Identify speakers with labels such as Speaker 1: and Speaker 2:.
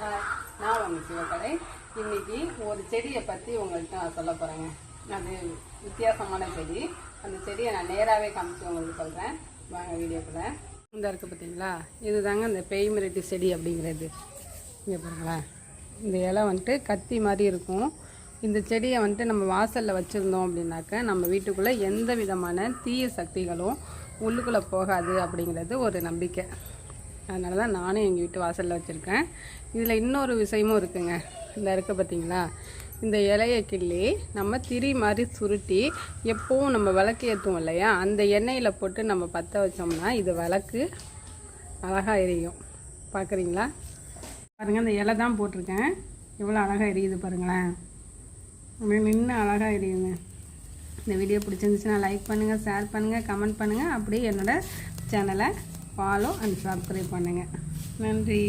Speaker 1: நான் உங்கள் சிவக்கலை இன்னைக்கு ஒரு செடியை பற்றி உங்கள்கிட்ட நான் சொல்ல போகிறேங்க அது வித்தியாசமான செடி. அந்த செடியை நான் நேராகவே காமிச்சு உங்களுக்கு சொல்கிறேன் வாங்க வீடியோக்குள்ள. இந்த இருக்குது பார்த்தீங்களா? இதுதாங்க இந்த பேய் செடி அப்படிங்கிறது. இங்கே பாருங்களேன். இந்த இலை வந்துட்டு கத்தி மாதிரி இருக்கும். இந்த செடியை வந்துட்டு நம்ம வாசலில் வச்சுருந்தோம் அப்படின்னாக்க நம்ம வீட்டுக்குள்ளே எந்த விதமான தீய சக்திகளும் உள்ளுக்குள்ளே போகாது அப்படிங்கிறது ஒரு நம்பிக்கை. அதனால தான் நானும் எங்கள் வீட்டு வாசலில் வச்சுருக்கேன். இதில் இன்னொரு விஷயமும் இருக்குங்க. இந்த இருக்க பார்த்தீங்களா இந்த இலையை கிள்ளி நம்ம திரி மாதிரி சுருட்டி எப்போவும் நம்ம விளக்கு ஏற்றுவோம் இல்லையா? அந்த எண்ணெயில் போட்டு நம்ம பற்ற வச்சோம்னா இது விளக்கு அழகாக எரியும். பார்க்குறீங்களா பாருங்கள் இந்த இலை தான் போட்டிருக்கேன். எவ்வளோ அழகாக எரியுது பாருங்களேன். நின்று அழகாக எரியுங்க. இந்த வீடியோ பிடிச்சிருந்துச்சுன்னா லைக் பண்ணுங்கள் ஷேர் பண்ணுங்கள் கமெண்ட் பண்ணுங்கள் அப்படியே என்னோடய சேனலை ஃபாலோ அண்ட் சப்ஸ்கிரைப் பண்ணுங்கள் நன்றி.